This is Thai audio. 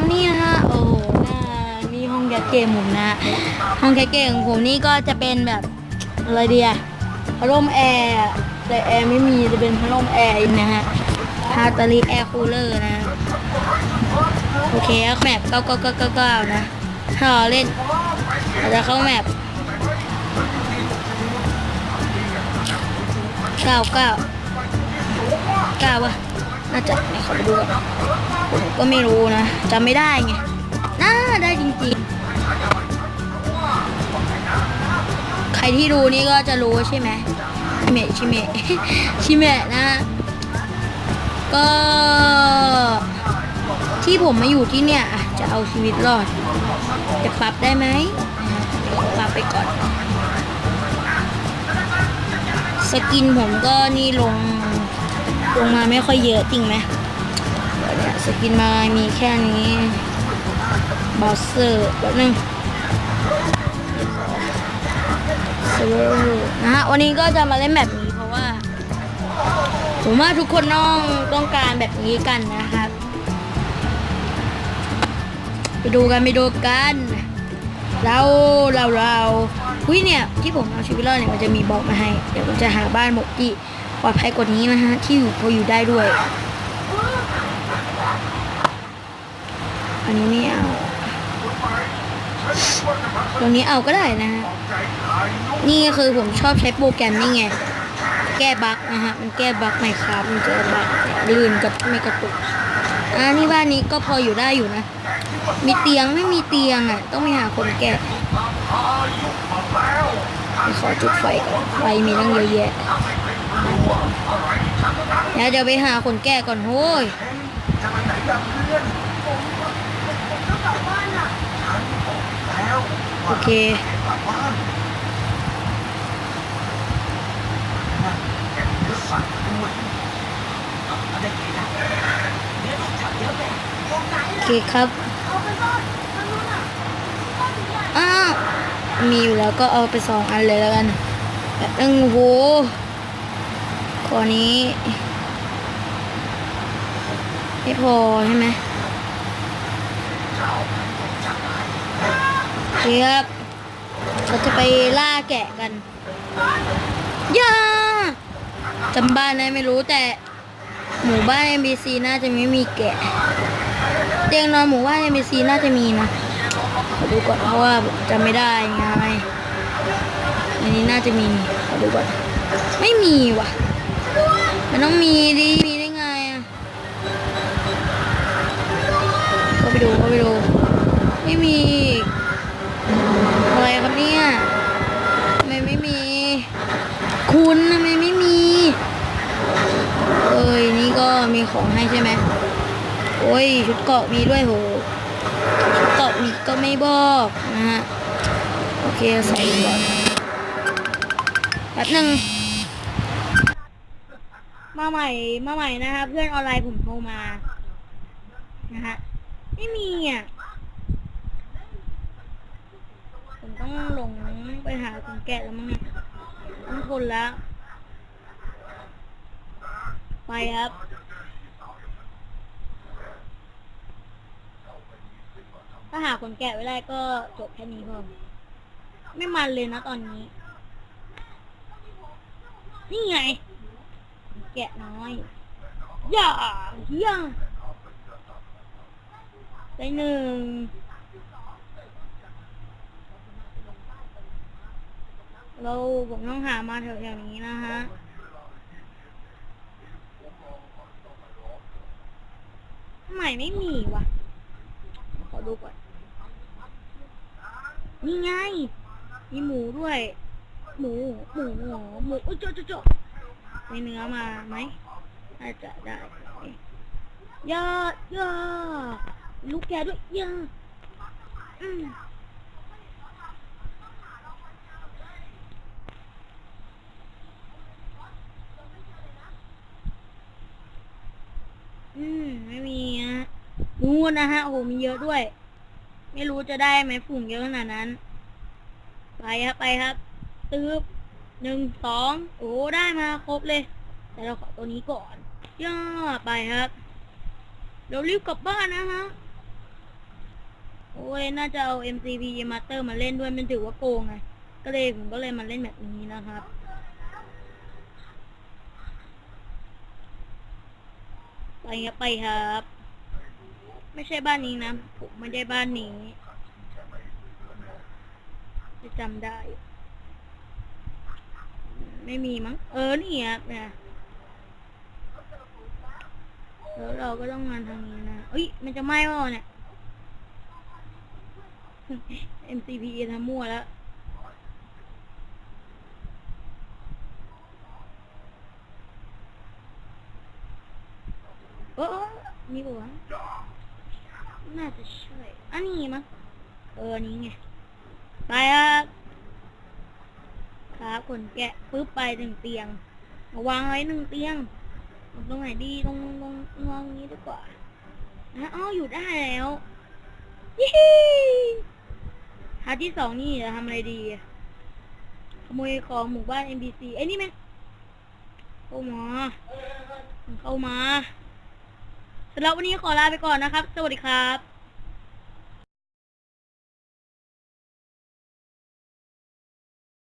ครับนี่นะฮะโอ้โหน่านี่ห้องแคสเกมผมนะห้องแคสเกมของผมนี่ก็จะเป็นแบบอะไรเดียพัดลมแอร์แต่แอร์ไม่มีจะเป็นพัดลมแอร์นะฮะฮาตาลีแอร์คูลเลอร์นะโอเคแมปเก้าเก้าเก้าเก้าเก้านะถ้าเราเล่นเราจะเข้าแมปเก้าเก้าเก้าวะน่าจะไหนขอดูก่อน ผมก็ไม่รู้นะจำไม่ได้ไงน่าได้จริงๆ ใครที่ดูนี่ก็จะรู้ใช่ไหมชิเมะชิเมะชิเมะนะ ก็ ที่ผมมาอยู่ที่เนี่ยจะเอาชีวิตรอด จะปรับได้ไหมปรับไปก่อน สกินผมก็นี่ลงลงมาไม่ค่อยเยอะจริงไหม สกินมามีแค่นี้บอสเซอร์แบบนึงเซอร์นะฮะวันนี้ก็จะมาเล่นแบบนี้เพราะว่า ผมว่าทุกคนต้องต้องการแบบนี้กันนะครับ ไปดูกันไปดูกันเราเราเราหุ้ยเนี่ยที่ผมเอาชีวิตรอดเนี่ยมันจะมีบอกมาให้ เดี๋ยวผมจะหาบ้านหมกที่ปลอดภัยกว่านี้นะฮะที่อยู่พออยู่ได้ด้วย อันนี้ไม่เอา ตรงนี้เอาก็ได้นะฮะ นี่คือผมชอบใช้โปรแกรมนี่ไง แก้บั๊กนะฮะ มันแก้บั๊กไหมครับ มันเจอบั๊กลื่นกับไม่กระตุก อ่านี่บ้านนี้ก็พออยู่ได้อยู่นะ มีเตียงไม่มีเตียงอะ ต้องไปหาคนแก่ขอจุดไฟก่อนไฟมีตั้งเยอะแยะเดี๋ยวจะไปหาคนแก่ก่อนโว้ย โอเคโอเคครับอ้ามีอยู่แล้วก็เอาไปสองอันเลยแล้วกันแบบนึงโหขอนี้ ไม่พอใช่ไหม โอเคครับเราจะไปล่าแกะกันย่าจำบ้านได้ไม่รู้แต่หมู่บ้าน NBC น่าจะไม่มีแกะ เตียงนอนหมู่บ้าน NBC น่าจะมีนะขอดูก่อนเพราะว่าจำไม่ได้ไงอันนี้น่าจะมีขอดูก่อนไม่มีว่ะ มันต้องมีดิมี ไมไม่มี เอ้ยนี่ก็มีของให้ใช่ไหมโอ้ยชุดเกาะมีด้วยโหชุดเกาะมีก็ไม่บอกนะฮะโอเคใส่ก่อนแป๊บหนึ่งมาใหม่มาใหม่นะฮะเพื่อนออนไลน์ผมโทรมานะฮะไม่มีอะผมต้องหลงไปหาคนแกะแล้วมั้งเนี่ยต้องทนแล้ว ไปครับ ถ้าหาคนแกะไว้ได้ก็จบแค่นี้พอไม่มันเลยนะตอนนี้ นี่ไง แกะน้อย อย่าอย่าได้หนึ่งเราผมต้องหามาแถวๆนี้นะฮะ ทำ ไมไม่มีวะขอดูก่อน นี่ไง มีหมูด้วย หมู หมูหมูหมูอุ้ยโจโจโจได้เนื้อมาไหมอาจจะได้ย่าย่าลูกแกด้วยยาอืมอืม ไม่มีฮะ นู่นนะฮะ โอ้โห มีเยอะด้วย ไม่รู้จะได้ไหมฝุ่งเยอะขนาดนั้น ไปครับ ไปครับ ตืบหนึ่งสอง โอ้ ได้มาครบเลย แต่เราขอตัวนี้ก่อน ย่าไปครับ เรารีบกลับบ้านนะฮะ โอ้ย น่าจะเอา MCP Master มาเล่นด้วยมันถือว่าโกงไง ก็เลยผมก็เลยมาเล่นแบบนี้นะครับไปครับไปครับ ไม่ใช่บ้านนี้นะ ผมไม่ได้บ้านนี้จะจำได้ ไม่มีมั้ง เออ นี่ครับเนี่ยแล้วเราก็ต้องงานทางนี้นะเอ้ย มันจะไหม้เปล่าเนี่ย MCP ทำมั่วแล้วเออนี่ปะว น่าจะใช่อันนี้มั้งเออนี้ไง ไปครับครับขนแกะปึ๊บไปหนึ่งเตียงวางไว้หนึ่งเตียง ตรงไหนดีตรงตรงวางนี้ดีกว่านะอ้าวอยู่ได้แล้วยี่หาที่สองนี่จะทำอะไรดี ขโมยของหมู่บ้าน NBC ไอ้นี่แม่งเข้ามาเข้ามา สำหรับวันนี้ขอลาไปก่อนนะครับ สวัสดีครับ